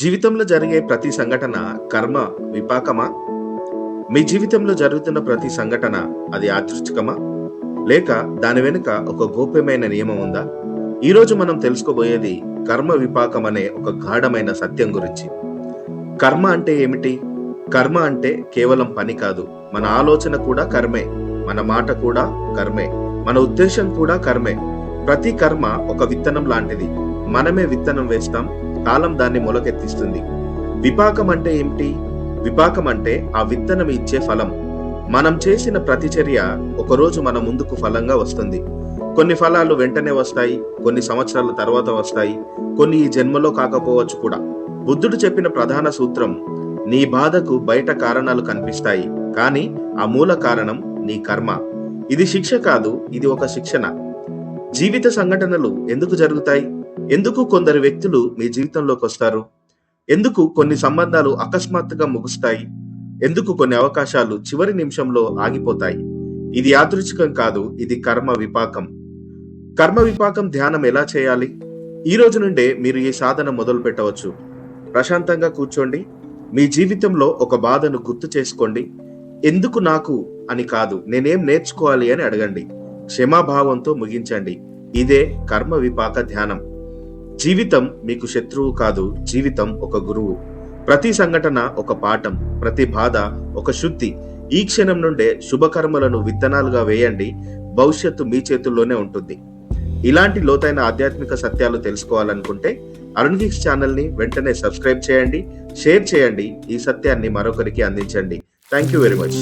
జీవితంలో జరిగే ప్రతి సంఘటన కర్మ విపాకమా? మీ జీవితంలో జరుగుతున్న ప్రతి సంఘటన అది యాదృచ్ఛికమా? లేక దాని వెనుక ఒక గోప్యమైన నియమం ఉందా? ఈరోజు మనం తెలుసుకోబోయేది కర్మ విపాకం అనే ఒక గాఢమైన సత్యం గురించి. కర్మ అంటే ఏమిటి? కర్మ అంటే కేవలం పని కాదు. మన ఆలోచన కూడా కర్మే. మన మాట కూడా కర్మే. మన ఉద్దేశం కూడా కర్మే. ప్రతి కర్మ ఒక విత్తనం లాంటిది. మనమే విత్తనం వేస్తాం. కాలం దాన్ని మొలకెత్తిస్తుంది. విపాకం అంటే ఏమిటి? విపాకం అంటే ఆ విత్తనం ఇచ్చే ఫలం. మనం చేసిన ప్రతిచర్య ఒకరోజు మన ముందుకు ఫలంగా వస్తుంది. కొన్ని ఫలాలు వెంటనే వస్తాయి కొన్ని సంవత్సరాల తర్వాత వస్తాయి కొన్ని ఈ జన్మలో కాకపోవచ్చు కూడా. బుద్ధుడు చెప్పిన ప్రధాన సూత్రం నీ బాధకు బయట కారణాలు కనిపిస్తాయి కానీ ఆ మూల కారణం నీ కర్మ. ఇది శిక్ష కాదు ఇది ఒక శిక్షణ. జీవిత సంఘటనలు ఎందుకు జరుగుతాయి? ఎందుకు కొందరు వ్యక్తులు మీ జీవితంలోకి వస్తారు? ఎందుకు కొన్ని సంబంధాలు అకస్మాత్తుగా ముగుస్తాయి? ఎందుకు కొన్ని అవకాశాలు చివరి నిమిషంలో ఆగిపోతాయి? ఇది యాదృచ్ఛికం కాదు ఇది కర్మ విపాకం. కర్మ విపాకం ధ్యానం ఎలా చేయాలి? ఈ రోజు నుండే మీరు ఈ సాధన మొదలు పెట్టవచ్చు? ప్రశాంతంగా కూర్చోండి. మీ జీవితంలో ఒక బాధను గుర్తు చేసుకోండి. ఎందుకు నాకు అని కాదు నేనేం నేర్చుకోవాలి అని అడగండి. క్షమాభావంతో ముగించండి. ఇదే కర్మ విపాక ధ్యానం. జీవితం మీకు శత్రువు కాదు జీవితం ఒక గురువు. ప్రతి సంఘటన ఒక పాఠం ప్రతి బాధ ఒక శుద్ధి. ఈ క్షణం నుండే శుభకర్మలను విత్తనాలుగా వేయండి భవిష్యత్తు మీ చేతుల్లోనే ఉంటుంది. ఇలాంటి లోతైన ఆధ్యాత్మిక సత్యాలు తెలుసుకోవాలనుకుంటే అరుణ్ గిక్స్ ఛానల్ని వెంటనే సబ్స్క్రైబ్ చేయండి షేర్ చేయండి ఈ సత్యాన్ని మరొకరికి అందించండి. Thank you very much.